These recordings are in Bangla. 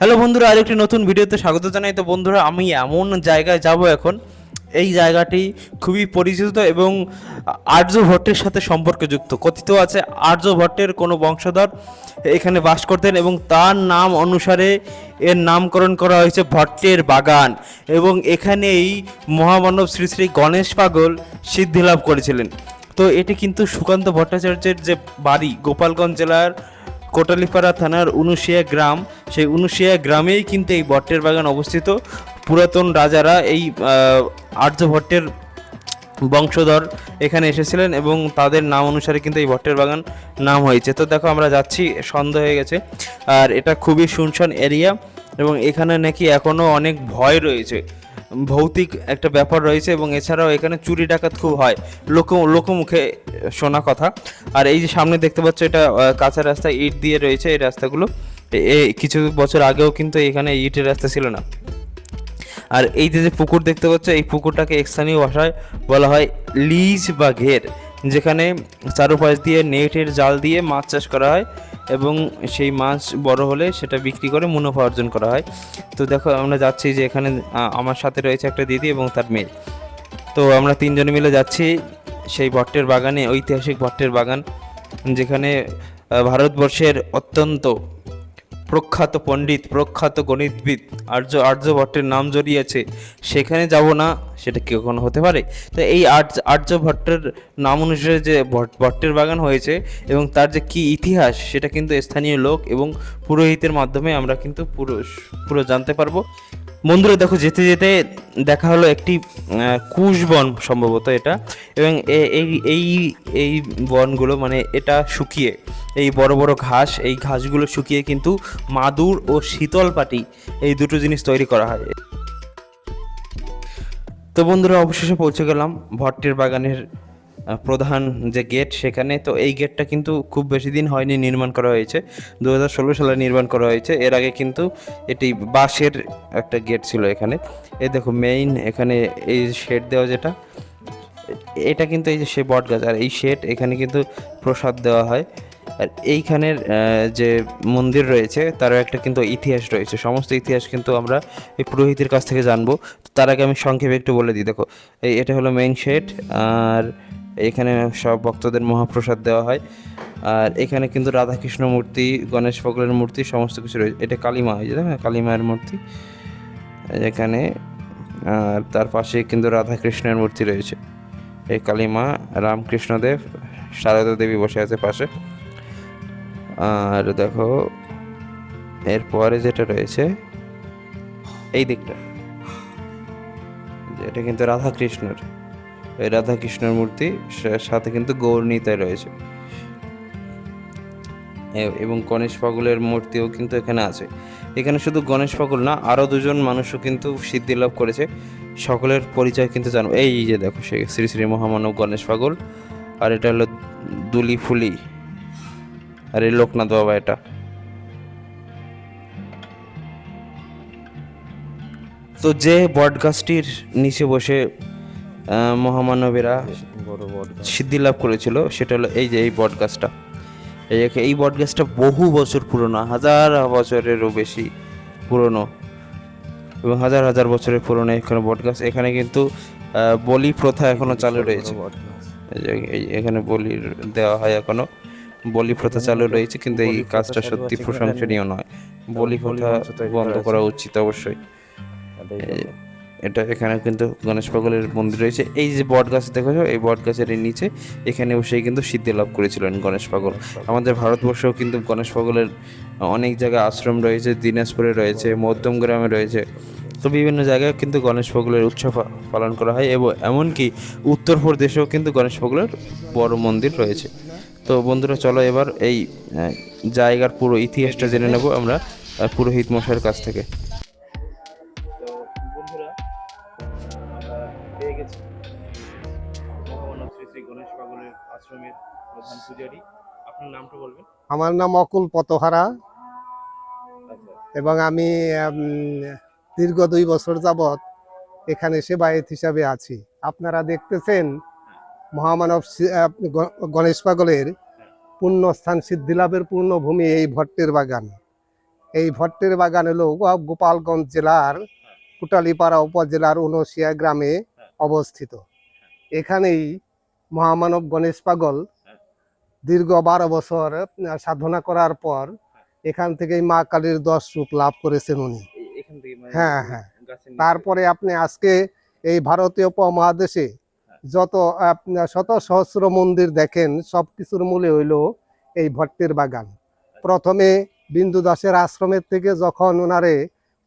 হ্যালো বন্ধুরা, আরেকটি নতুন ভিডিওতে স্বাগত জানাই। তো বন্ধুরা, আমি এমন জায়গায় যাব এখন, এই জায়গাটি খুবই পরিচিত এবং আর্যভট্টের সাথে সম্পর্কযুক্ত। কথিত আছে আর্যভট্টের কোনো বংশধর এখানে বাস করতেন এবং তার নাম অনুসারে এর নামকরণ করা হয়েছে ভট্টের বাগান এবং এখানেই মহামানব শ্রী শ্রী গণেশ পাগল সিদ্ধিলাভ করেছিলেন। তো এটি কিন্তু সুকান্ত ভট্টাচার্যের যে বাড়ি, গোপালগঞ্জ জেলার কোটালীপাড়া থানার উনুশিয়া গ্রাম সেই উনুশিয়া গ্রামেই কিন্তু এই ভট্টের বাগান অবস্থিত। পুরাতন রাজারা এই আহ, আর্য ভট্টের বংশধর এখানে এসেছিলেন এবং তাদের নাম অনুসারে কিন্তু এই ভট্টের বাগান নাম হয়েছে। তো দেখো আমরা যাচ্ছি সন্ধ্যা হয়ে গেছে। আর এটা খুবই শুনশান এরিয়া এবং এখানে নাকি এখনও অনেক ভয় রয়েছে। ভৌতিক একটা ব্যাপার রয়েছে এবং এছাড়াও এখানে চুরি ডাকাত খুব হয়। লোক লোকমুখে শোনা কথা। আর এই যে সামনে দেখতে পাচ্ছ এটা কাঁচা রাস্তা ইট দিয়ে রয়েছে এই রাস্তাগুলো। কিছু বছর আগেও কিন্তু এখানে ইটের রাস্তা ছিল না। আর এই যে পুকুর দেখতে পাচ্ছ, এই পুকুরটাকে স্থানীয় ভাষায় বলা হয় লিজ বা ঘের, যেখানে চারুপাশ দিয়ে নেটের জাল দিয়ে মাছ চাষ করা হয়। এবং সেই মাছ বড় হলে সেটা বিক্রি করে মুনাফা অর্জন করা হয়। তো দেখো, আমরা যাচ্ছি যে এখানে আমার সাথে রয়েছে একটা দিদি এবং তার মেয়ে। তো আমরা তিনজনে মিলে যাচ্ছি সেই ভট্টের বাগানে, ঐতিহাসিক ভট্টের বাগান, যেখানে ভারতবর্ষের অত্যন্ত প্রখ্যাত পণ্ডিত, প্রখ্যাত গণিতবিদ আর্য আর্যভট্টের নাম জড়িয়েছে। সেখানে যাব না, সেটা কি কখনো হতে পারে? তো এই আর্য আর্যভট্টের নাম অনুসারে যে ভট- ভট্টের বাগান হয়েছে এবং তার যে কি ইতিহাস, সেটা কিন্তু স্থানীয় লোক এবং পুরোহিতের মাধ্যমে আমরা কিন্তু পুরো পুরো জানতে পারব। বন্ধুরা দেখো যেতে যেতে দেখা হলো একটি আহ, কুশ বন সম্ভবত এটা। এবং এই এই এই বনগুলো মানে এটা শুকিয়ে এই বড় বড় ঘাস এই ঘাসগুলো শুকিয়ে কিন্তু মাদুর ও শীতল পাটি এই দুটো জিনিস তৈরি করা হয়। তো বন্ধুরা অবশেষে পৌঁছে গেলাম ভট্টের বাগানের প্রধান যে গেট সেখানে, তো এই গেটটা কিন্তু খুব বেশি দিন হয়নি নির্মাণ করা হয়েছে। দু হাজার ষোলো সালে নির্মাণ করা হয়েছে। এর আগে কিন্তু এটি বাঁশের একটা গেট ছিল এখানে। এই দেখো মেইন এখানে এই শেড দেওয়া যেটা, এটা কিন্তু এই যে সে বট গাছ, আর এই শেড এখানে কিন্তু প্রসাদ দেওয়া হয়। আর এইখানের যে মন্দির রয়েছে, তারও একটা কিন্তু ইতিহাস রয়েছে। সমস্ত ইতিহাস কিন্তু আমরা এই পুরোহিতের কাছ থেকে জানব। তার আগে আমি সংক্ষেপে একটু বলে দিই। দেখো, এই এটা হলো মেইন শেড আর এখানে সব ভক্তদের মহাপ্রসাদ দেওয়া হয়। আর এখানে কিন্তু রাধাকৃষ্ণ মূর্তি, গণেশ ফকলের মূর্তি, সমস্ত কিছু রয়েছে। এটা কালীমা হয় যে দেখো কালী মূর্তি। এখানে, আর তার পাশে কিন্তু রাধাকৃষ্ণের মূর্তি রয়েছে। এই কালীমা, রামকৃষ্ণদেব, সারদা দেবী বসে আছে পাশে। আর দেখো, এরপরে যেটা রয়েছে, এই দিকটা। এটা কিন্তু রাধাকৃষ্ণের। এই রাধাকৃষ্ণের মূর্তি সাথে কিন্তু গৌরনীতায় রয়েছে। এবং গণেশ পাগলের মূর্তিও কিন্তু এখানে আছে। এখানে শুধু গণেশ পাগল না, আরও দুজন মানুষও কিন্তু সিদ্ধি লাভ করেছে। সকলের পরিচয় কিন্তু জানো। এই যে দেখো, সে শ্রী শ্রী মহামানব গণেশ পাগল, আর এটা হলো দুলি ফুলি। আর এই লোকনাথ বাবা এটা। তো যে বট গাছটির নিচে বসে মহামানবেরা সিদ্ধি লাভ করেছিল সেটা হলো এই যে এই বট গাছটা। এই যে এই বট গাছটা বহু বছর পুরনো হাজার বছরেরও বেশি পুরনো এবং হাজার হাজার বছরের পুরনো এখানে বট গাছ। এখানে কিন্তু বলি প্রথা এখনও চালু রয়েছে। এই এখানে বলি দেওয়া হয় এখনও। বলি প্রথা চালু রয়েছে কিন্তু এই কাজটা সত্যি প্রশংসনীয় নয়। বলি প্রথা বন্ধ করা উচিত অবশ্যই। এটা এখানে কিন্তু গণেশ পাগলের মন্দির রয়েছে। এই যে বট গাছ দেখেছ এই বট গাছের নিচে এখানে বসেই কিন্তু সিদ্ধি লাভ করেছিলেন গণেশ পাগল। আমাদের ভারতবর্ষেও কিন্তু গণেশ পাগলের অনেক জায়গায় আশ্রম রয়েছে, দিনাজপুরে রয়েছে, মধ্যম গ্রামে রয়েছে। তো বিভিন্ন জায়গায় কিন্তু গণেশ পাগলের উৎসব পালন করা হয় এবং এমনকি উত্তরপ্রদেশেও কিন্তু গণেশ পাগলের বড় মন্দির রয়েছে। তো বন্ধুরা, চলো এবার এই জায়গার পুরো ইতিহাসটা জেনে নেব আমরা পুরোহিত মশাইয়ের কাছ থেকে। পূজারী আপনার নামটা বলবেন? আমার নাম অকুল পতহারা। আচ্ছা। এবং আমি দীর্ঘ দুই বছর যাবৎ এখানে সেবায়েত হিসাবে আছি। আপনারা দেখতেছেন মহামানব গণেশ পাগলের পুণ্যস্থান সিদ্ধিলাভের পূর্ণভূমি এই ভট্টের বাগান। এই ভট্টের বাগান হলো গোপালগঞ্জ জেলার কুটালীপাড়া উপজেলার উনশিয়া গ্রামে অবস্থিত। এখানেই মহামানব গণেশ পাগল দীর্ঘ বারো বছর সাধনা করার পর এখান থেকেই মা কালীর দশ রূপ লাভ করেছেন উনি। থেকে মানে হ্যাঁ, হ্যাঁ। তারপরে আপনি আজকে এই ভারতীয় উপমহাদেশে যত শত সহস্র মন্দির দেখেন সব কিছুর মূলে হইল এই ভট্টের বাগান। প্রথমে বিন্দু দাসের আশ্রমের থেকে যখন ওনারে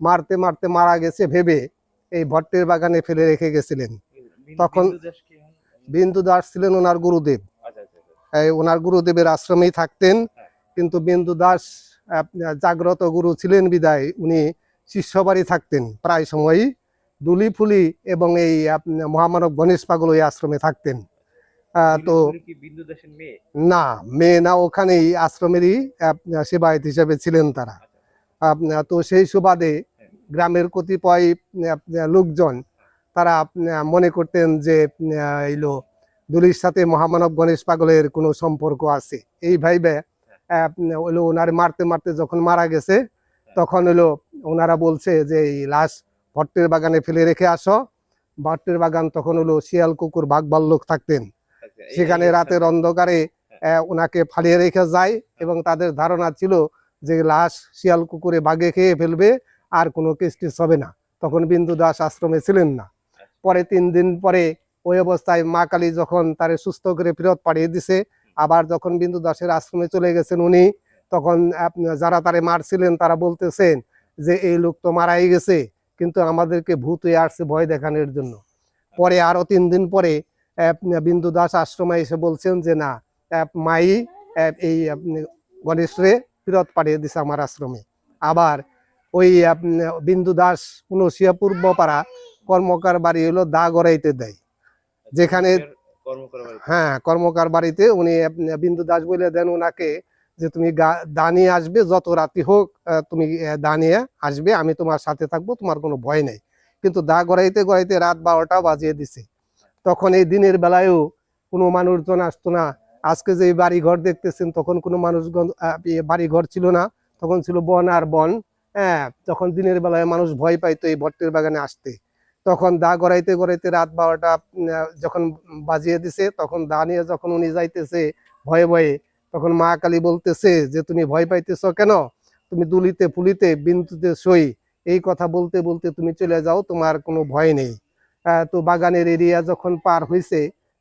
মারতে মারতে মারা গেছে ভেবে এই ভট্টের বাগানে ফেলে রেখে গেছিলেন। তখন- বিন্দু দাস ছিলেন ওনার গুরুদেব। ওনার গুরুদেবের আশ্রমেই থাকতেন। কিন্তু বিন্দু দাস জাগ্রত গুরু ছিলেন বিদায় উনি শিষ্যবাড়ি থাকতেন প্রায় সময়ই। দুলি ফুলি এবং এই মহামানব গণেশ পাগল ওই আশ্রমে থাকতেন। তো না মেয়ে না ওখানেই আশ্রমেরই সেবায়ত হিসেবে ছিলেন তারা। তো সেই সুবাদে গ্রামের কতিপয় লোকজন তারা মনে করতেন যে এইলো দুলির সাথে মহামানব গণেশ পাগলের কোনো সম্পর্ক আছে। এই ভাইবে আপনার হলো ওনারে মারতে মারতে যখন মারা গেছে তখন হলো ওনারা বলছে যে এই লাশ ভট্টের বাগানে ফেলে রেখে আসো। ভট্টের বাগান তখন হলো শিয়াল কুকুর বাঘ ভাল্লুক থাকতেন। সেখানে রাতের অন্ধকারে আহ, ওনাকে ফালিয়ে রেখে যায় এবং তাদের ধারণা ছিল যে লাশ শিয়াল কুকুরে বাঘে খেয়ে ফেলবে আর কোনো কেস্টিস হবে না। তখন বিন্দু দাস আশ্রমে ছিলেন না। পরে তিন দিন পরে ওই অবস্থায় মা কালী যখন তারে সুস্থ করে ফেরত পাঠিয়ে দিছে আবার যখন বিন্দু দাসের আশ্রমে চলে গেছেন উনি তখন যারা তারে মারছিলেন তারা বলতেছেন যে এই লোক তো মারাই গেছে কিন্তু আমাদেরকে ভূত হয়ে আসছে ভয় দেখানোর জন্য। পরে আরও তিন দিন পরে বিন্দু দাস আশ্রমে এসে বলছেন যে না মাই এই আপনি গণেশরে ফেরত পাঠিয়ে দিছে আমার আশ্রমে। আবার ওই বিন্দু দাস উনশিয়া পূর্ব পাড়া কর্মকার বাড়ি হলো দা গড়াইতে দেয়। যেখানে হ্যাঁ কর্মকার বাড়িতে উনি বিন্দু দাস বলে দেন ওনাকে যে তুমি গা- দা আসবে যত রাতি হোক তুমি দানিয়ে আসবে আমি তোমার সাথে থাকব তোমার কোনো ভয় নেই। কিন্তু দা গড়াইতে গড়াইতে রাত বারোটা বাজিয়ে দিছে। তখন এই দিনের বেলায়ও কোনো মানুষজন আসতো না। আজকে যে বাড়ি ঘর দেখতেছেন তখন কোনো ইয়ে বাড়ি ঘর ছিল না। তখন ছিল বন আর বন। হ্যাঁ তখন দিনের বেলায় মানুষ ভয় পাইতো এই ভট্টের বাগানে আসতে। তখন দা গড়াইতে গড়াইতে রাত বারোটা যখন বাজিয়ে দিছে, তখন দা নিয়ে যখন উনি যাইতেছে ভয়ে ভয়ে, তখন মা কালী বলতেছে যে, তুমি ভয় পাইতেছ কেন? তুমি দুলিতে ফুলিতে বিন্দুতে সই। এই কথা বলতে বলতে তুমি চলে যাও, তোমার কোনো ভয় নেই। তো বাগানের এরিয়া যখন পার হয়েছে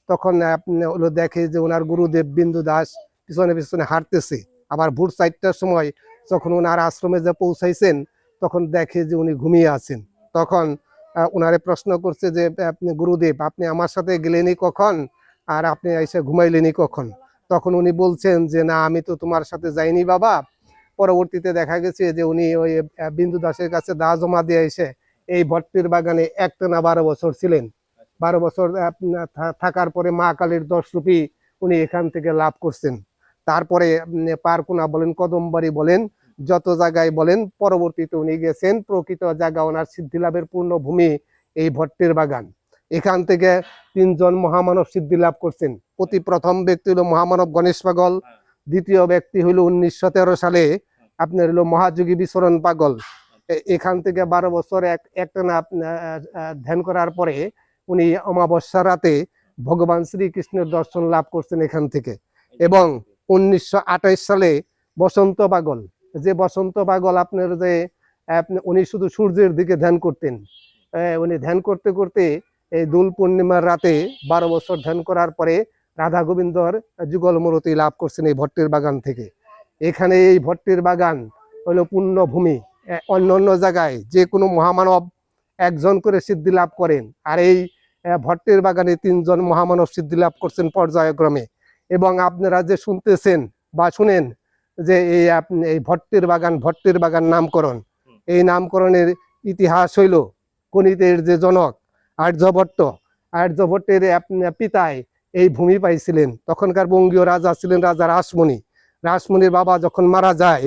তখন হলো দেখে যে, ওনার গুরুদেব বিন্দু দাস পিছনে পিছনে হাঁটতেছে। আবার ভোর চারটার সময় যখন ওনার আশ্রমে যে পৌঁছাইছেন, তখন দেখে যে, উনি ঘুমিয়ে আছেন। তখন ওনারে প্রশ্ন করছে যে, আপনি গুরুদেব, আপনি আমার সাথে গেলেনই কখন? আর আপনি এসে ঘুমাইলেনি কখন? তখন উনি বলছেন যে, না, আমি তো তোমার সাথে যাইনি বাবা। পরবর্তীতে দেখা গেছে যে, উনি ওই বিন্দু দাসের কাছে দা জমা দিয়ে এসে এই ভট্টির বাগানে একটানা বারো বছর ছিলেন। বারো বছর থাকার পরে মা কালীর দশ রুপি উনি এখান থেকে লাভ করছেন। তারপরে পারকুনা বলেন কদমবাড়ি বলেন যত জায়গায় বলেন, পরবর্তীতে উনি গেছেন, প্রকৃত জায়গা ওনার সিদ্ধি লাভের পূর্ণ ভূমি এই ভট্টের বাগান। এখান থেকে তিনজন মহামানব সিদ্ধি লাভ করছেন। অতি প্রথম ব্যক্তি হলো মহামানব গণেশ পাগল, দ্বিতীয় ব্যক্তি হলো উনিশশো তেরো সালে আপনার হলো মহাযোগী বিচরণ পাগল। এখান থেকে বারো বছর এক, একটানা ধ্যান করার পরে উনি অমাবস্যা রাতে ভগবান শ্রীকৃষ্ণের দর্শন লাভ করছেন এখান থেকে। এবং উনিশশো সালে বসন্ত পাগল যে বসন্ত পাগল আপনার যে উনি শুধু সূর্যের দিকে ধ্যান করতেন। উনি ধ্যান করতে করতে এই দোল পূর্ণিমার রাতে বারো বছর ধ্যান করার পরে রাধা গোবিন্দর যুগল মূরতি লাভ করছেন এই ভট্টের বাগান থেকে। এখানে এই ভট্টের বাগান হলো পুণ্যভূমি। অন্য অন্য জায়গায় যে কোনো মহামানব একজন করে সিদ্ধি লাভ করেন। আর এই ভট্টের বাগানে তিনজন মহামানব সিদ্ধি লাভ করছেন পর্যায়ক্রমে। এবং আপনারা যে শুনতেছেন বা শুনেন যে এই আপনি এই ভট্টের বাগান ভট্টের বাগান নামকরণ। এই নামকরণের ইতিহাস হইল গণিতের যে জনক আর্যভট্ট। আর্যভট্টের পিতায় এই ভূমি পাইছিলেন। তখনকার বঙ্গীয় রাজা ছিলেন রাজা রাসমণি। রাসমণির বাবা যখন মারা যায়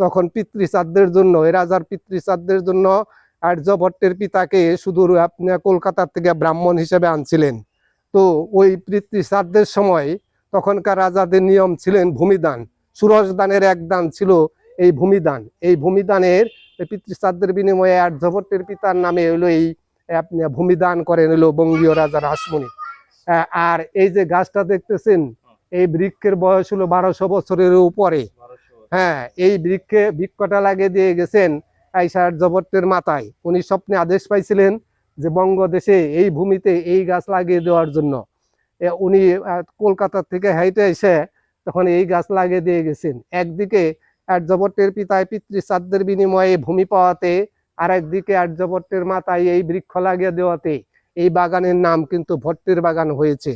তখন পিতৃশ্রাদ্ধের জন্য এই রাজার পিতৃশ্রাদ্ধের জন্য আর্যভট্টের পিতাকে সুদূর আপনি কলকাতার থেকে ব্রাহ্মণ হিসেবে আনছিলেন। তো ওই পিতৃশ্রাদ্ধের সময় তখনকার রাজাদের নিয়ম ছিলেন ভূমিদান। সুরজ দানের এক দান ছিল এই ভূমিদান। এই ভূমিদানের পিতৃশ্রাদ্ধের বিনিময়ে আর্যভট্টের পিতার নামে হলো এই ভূমিদান করেন হলো বঙ্গীয় রাজা রাসমণি। আর এই যে গাছটা দেখতেছেন, এই বৃক্ষের বয়স হলো বারোশো বছরের উপরে। হ্যাঁ এই বৃক্ষে বৃক্ষটা লাগিয়ে দিয়ে গেছেন আইসার জবটের মাথায়। উনি স্বপ্নে আদেশ পাইছিলেন যে বঙ্গদেশে এই ভূমিতে এই গাছ লাগিয়ে দেওয়ার জন্য। উনি কলকাতা থেকে হাইটে এসে তখন এই গাছ লাগিয়ে দিয়ে গেছেন। একদিকে আর্যভট্টের পিতায় পিতৃশ্রাদ্ধের বিনিময়ে ভূমি পাওয়াতে আর একদিকে আর্যভট্টের মাথায় এই বৃক্ষ লাগিয়ে দেওয়াতে এই বাগানের নাম কিন্তু ভট্টের বাগান হয়েছে।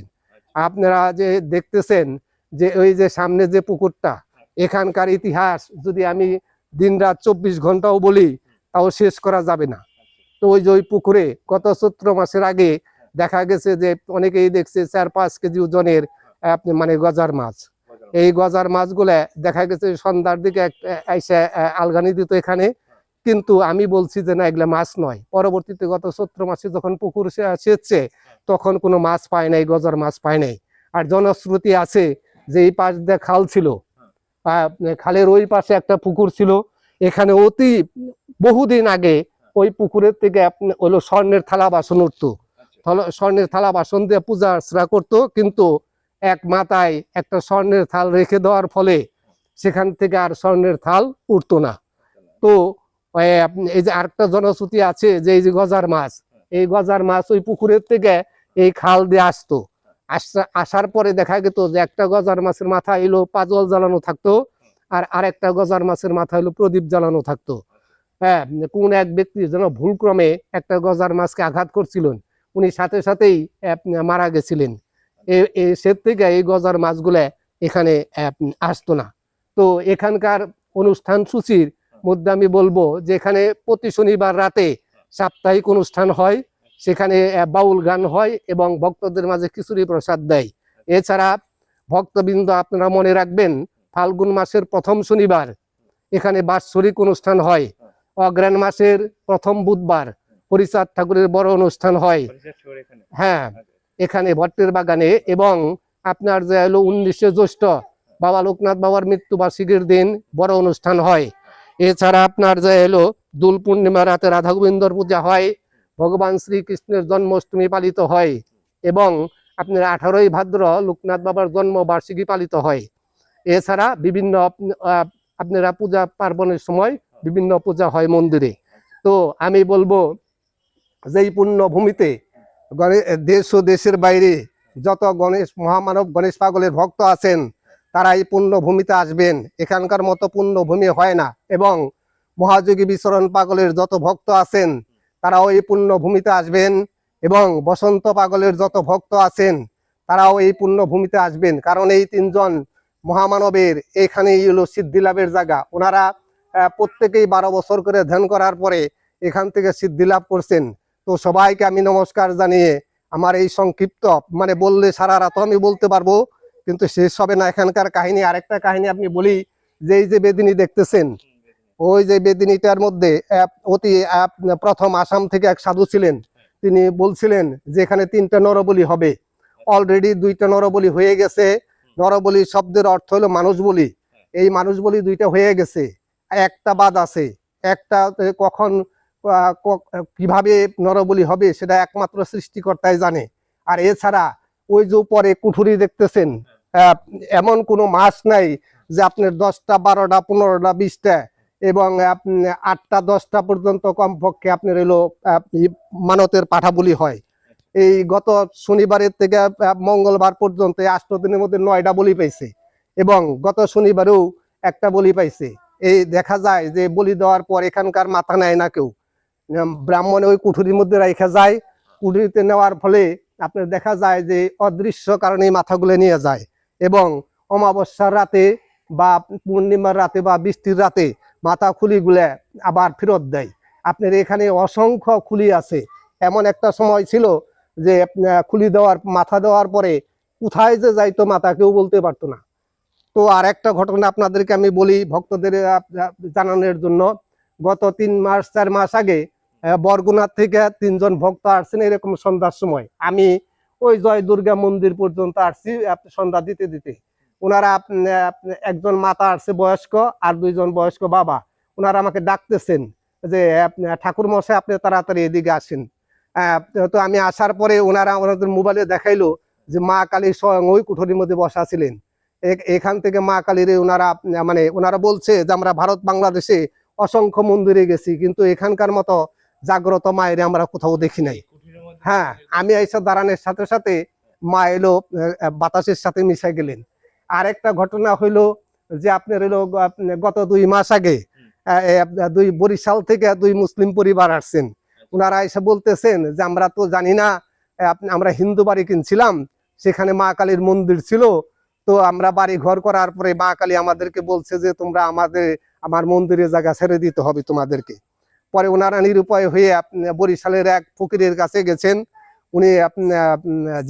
আপনারা যে দেখতেছেন যে ওই যে সামনে যে পুকুরটা এখানকার ইতিহাস যদি আমি দিনরাত চব্বিশ ঘন্টাও বলি তাও শেষ করা যাবে না। তো ওই যে ওই পুকুরে গত চৈত্র মাসের আগে দেখা গেছে যে অনেকেই দেখছে চার পাঁচ কেজি ওজনের আপনি মানে গজার মাছ। এই গজার মাছগুলা দেখা গেছে সন্ধ্যার দিকে এসে আলগানি দিত এখানে। কিন্তু আমি বলছি যে না এগুলা মাছ নয়। পরবর্তীতে গত চৈত্র মাসে যখন পুকুর সেচছে তখন কোনো মাছ পায় নাই গজার মাছ পায় নাই। আর জনশ্রুতি আছে যে এই পাশ দিয়ে খাল ছিল। খালের ওই পাশে একটা পুকুর ছিল। এখানে অতি বহুদিন আগে ওই পুকুরের থেকে আপনি হলো স্বর্ণের থালা বাসন উঠতো। থালা- স্বর্ণের থালা বাসন দিয়ে পূজা অর্চনা করতো। কিন্তু এক মাথায় একটা স্বর্ণের থাল রেখে দেওয়ার ফলে সেখান থেকে আর স্বর্ণের থাল উঠতো না। তো এই যে আরেকটা জনশ্রুতি আছে যে এই যে গজার মাছ, এই গজার মাছ ওই পুকুরের থেকে এই খাল দিয়ে আসতো। আসা- আসার পরে দেখা যেত যে একটা গজার মাছের মাথা এলো, পাজল জ্বালানো থাকতো আর আরেকটা গজার মাছের মাথা হলো প্রদীপ জ্বালানো থাকতো। হ্যাঁ কোন এক ব্যক্তি যেন ভুলক্রমে একটা গজার মাছকে আঘাত করছিলেন, উনি সাথে সাথেই মারা গেছিলেন। এ- এ সে থেকে এই গজার মাছগুলা এখানে আসতো না। তো এখানকার অনুষ্ঠান সূচির মধ্যে আমি বলব যে এখানে প্রতি শনিবার রাতে সাপ্তাহিক অনুষ্ঠান হয় সেখানে বাউল গান হয় এবং ভক্তদের মাঝে খিচুড়ি প্রসাদ দেয়। এছাড়া ভক্তবৃন্দ আপনারা মনে রাখবেন ফাল্গুন মাসের প্রথম শনিবার এখানে বাৎসরিক অনুষ্ঠান হয়। অগ্রাণ মাসের প্রথম বুধবার হরিচাঁদ ঠাকুরের বড় অনুষ্ঠান হয়। হ্যাঁ। এখানে ভট্টের বাগানে এবং আপনার যে হলো উনিশে জ্যৈষ্ঠ বাবা লোকনাথ বাবার মৃত্যুবার্ষিকীর দিন বড় অনুষ্ঠান হয়। এছাড়া আপনার যে হলো দোল পূর্ণিমা রাতে রাধা গোবিন্দর পূজা হয়, ভগবান শ্রীকৃষ্ণের জন্মাষ্টমী পালিত হয় এবং আপনার আঠারোই ভাদ্র লোকনাথ বাবার জন্মবার্ষিকী পালিত হয়। এছাড়া বিভিন্ন আপনারা পূজা পার্বণের সময় বিভিন্ন পূজা হয় মন্দিরে। তো আমি বলব, যেই পুণ্য ভূমিতে গণে- দেশ ও দেশের বাইরে যত গণেশ, মহামানব, গণেশ পাগলের ভক্ত আছেন, তারা এই পুণ্য ভূমিতে আসবেন। এখানকার মতো পুণ্য ভূমি হয় না। এবং মহাযোগী বিচরণ পাগলের যত ভক্ত আছেন, তারাও এই পুণ্য ভূমিতে আসবেন। এবং বসন্ত পাগলের যত ভক্ত আছেন, তারাও এই পুণ্য ভূমিতে আসবেন। কারণ এই তিনজন মহামানবের এখানেই হলো সিদ্ধি লাভের জায়গা। ওনারা প্রত্যেকেই বারো বছর করে ধ্যান করার পরে এখান থেকে সিদ্ধি লাভ করছেন। তো সবাইকে আমি নমস্কার জানিয়ে আমার এই সংক্ষিপ্ত মানে বললে সারা রাত আমি বলতে পারব, কিন্তু শেষ হবে না এখানকার কাহিনী। আরেকটা কাহিনী আপনি বলি, যে এই যে বেদিনী দেখতেছেন, ওই যে বেদিনীটার মধ্যে অতি প্রথম আসাম থেকে এক সাধু ছিলেন। তিনি বলছিলেন যে এখানে তিনটা নরবলি হবে। অলরেডি দুইটা নরবলি হয়ে গেছে। নরবলি শব্দের অর্থ হলো মানুষ বলি। এই মানুষ বলি দুইটা হয়ে গেছে। একটা বাদ আছে। একটা কখন কীভাবে নরবলি হবে সেটা একমাত্র সৃষ্টিকর্তাই জানে। আর এছাড়া ওই যে উপরে কুঠুরি দেখতেছেন এমন কোনো মাস নাই যে আপনার দশটা, বারোটা, পনেরোটা, বিশটা এবং আটটা, দশটা পর্যন্ত কমপক্ষে আপনার এলো মানতের পাঠাবলি হয়। এই গত শনিবারের থেকে মঙ্গলবার পর্যন্ত আষ্ট দিনের মধ্যে নয়টা বলি পাইছে এবং গত শনিবারেও একটা বলি পাইছে। এই দেখা যায় যে বলি দেওয়ার পর এখানকার মাথা নেয় না কেউ। ব্রাহ্মণে ওই কুঠুরির মধ্যে রাখা যায়। কুঠুরিতে নেওয়ার ফলে আপনার দেখা যায় যে অদৃশ্য কারণে মাথাগুলো নিয়ে যায় এবং অমাবস্যার রাতে বা পূর্ণিমার রাতে বা বৃষ্টির রাতে মাথা খুলিগুলো আবার ফেরত দেয়। আপনার এখানে অসংখ্য খুলি আছে। এমন একটা সময় ছিল যে খুলি দেওয়ার, মাথা দেওয়ার পরে কোথায় যে যাইতো মাথা কেউ বলতে পারতো না। তো আর একটা ঘটনা আপনাদেরকে আমি বলি ভক্তদের জানানোর জন্য। গত তিন মাস, চার মাস আগে বরগুনার থেকে তিনজন ভক্ত আসছেন এরকম সন্ধ্যার সময়। আমি ওই জয় দুর্গা মন্দির পর্যন্ত আসছি সন্ধ্যা দিতে দিতে। ওনারা একজন মাতা আসছে বয়স্ক আর দুইজন বয়স্ক বাবা। ওনারা আমাকে ডাকতেছেন যে ঠাকুর মশাই, আপনি তাড়াতাড়ি এদিকে আসেন। তো আমি আসার পরে ওনারা ওনাদের মোবাইলে দেখাইলো যে, মা কালী স্বয়ং ওই কুঠরির মধ্যে বসা ছিলেন। এখান থেকে মা কালীর ওনারা মানে ওনারা বলছে যে, আমরা ভারত, বাংলাদেশে অসংখ্য মন্দিরে গেছি, কিন্তু এখানকার মতো জাগ্রত মায়ের আমরা কোথাও দেখি নাই। হ্যাঁ আমি এইসব দাঁড়ানোর সাথে সাথে মা এলো বাতাসের সাথে মিশে গেলেন। আরেকটা ঘটনা হইল যে আপনার গ- গত দুই মাস আগে দুই বরিশাল থেকে দুই মুসলিম পরিবার আসছেন। ওনারা এসে বলতেছেন যে, আমরা তো জানি না আমরা হিন্দু বাড়ি কিনছিলাম, সেখানে মা কালীর মন্দির ছিল। তো আমরা বাড়ি ঘর করার পরে মা কালী আমাদেরকে বলছে যে, তোমরা আমাদের, আমার মন্দিরের জায়গা ছেড়ে দিতে হবে তোমাদেরকে। পরে ওনারা নিরুপায় হয়ে বরিশালের এক ফকিরের কাছে গেছেন। উনি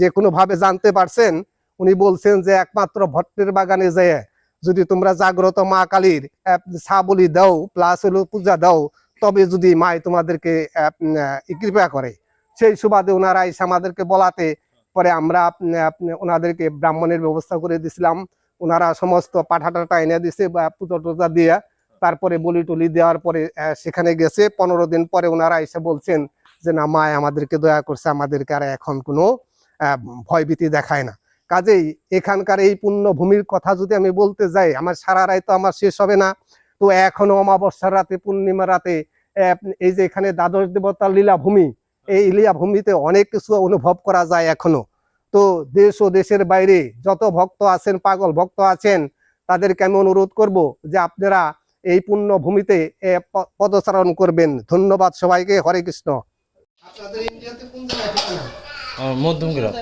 যে কোনো ভাবে জানতে পারছেন, উনি বলছেন যে একমাত্র ভট্টের বাগানে যেয়ে যদি তোমরা জাগ্রত মা কালীর সাবলি দাও প্লাস হলো পূজা দাও, তবে যদি মাই তোমাদেরকে কৃপা করে। সেই সুবাদে ওনারা এসে আমাদেরকে বলাতে, পরে আমরা ওনাদেরকে ব্রাহ্মণের ব্যবস্থা করে দিছিলাম। ওনারা সমস্ত পাঠাটা এনে দিছে বা পুজো টুজা দিয়ে। তারপরে বলি টলি দেওয়ার পরে সেখানে গেছে। পনেরো দিন পরে ওনারা এসে বলছেন যে, না মায় আমাদেরকে দয়া করছে, আমাদেরকে আর এখন কোনো ভয়ভীতি দেখায় না। কাজেই এখানকার এই পুণ্যভূমির কথা যদি আমি বলতে যাই, আমার সারা রায় তো আমার শেষ হবে না। তো এখনও অমাবস্যার রাতে পূর্ণিমা রাতে এই যে এখানে দ্বাদশ দেবতার লীলাভূমি, এই লীলাভূমিতে অনেক কিছু অনুভব করা যায় এখনও। তো দেশ ও দেশের বাইরে যত ভক্ত আছেন, পাগল ভক্ত আছেন, তাদেরকে আমি অনুরোধ করব যে, আপনারা এই পুণ্য ভূমিতে এ, পদচারণ করবেন। ধন্যবাদ সবাইকে। হরে কৃষ্ণ। আপনাদের ইন্ডিয়াতে কোন জায়গায় মধ্যমগ্রাম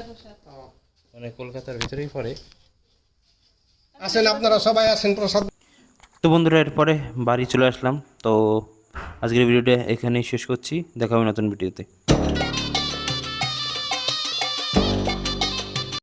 মানে কলকাতার ভিতরেই পড়ে। আসেন আপনারা সবাই আসেন প্রসাদ। তো বন্ধুরা এরপরে বাড়ি চলে আসলাম। তো আজকের ভিডিওটা এখানেই শেষ করছি। দেখা হবে নতুন ভিডিওতে।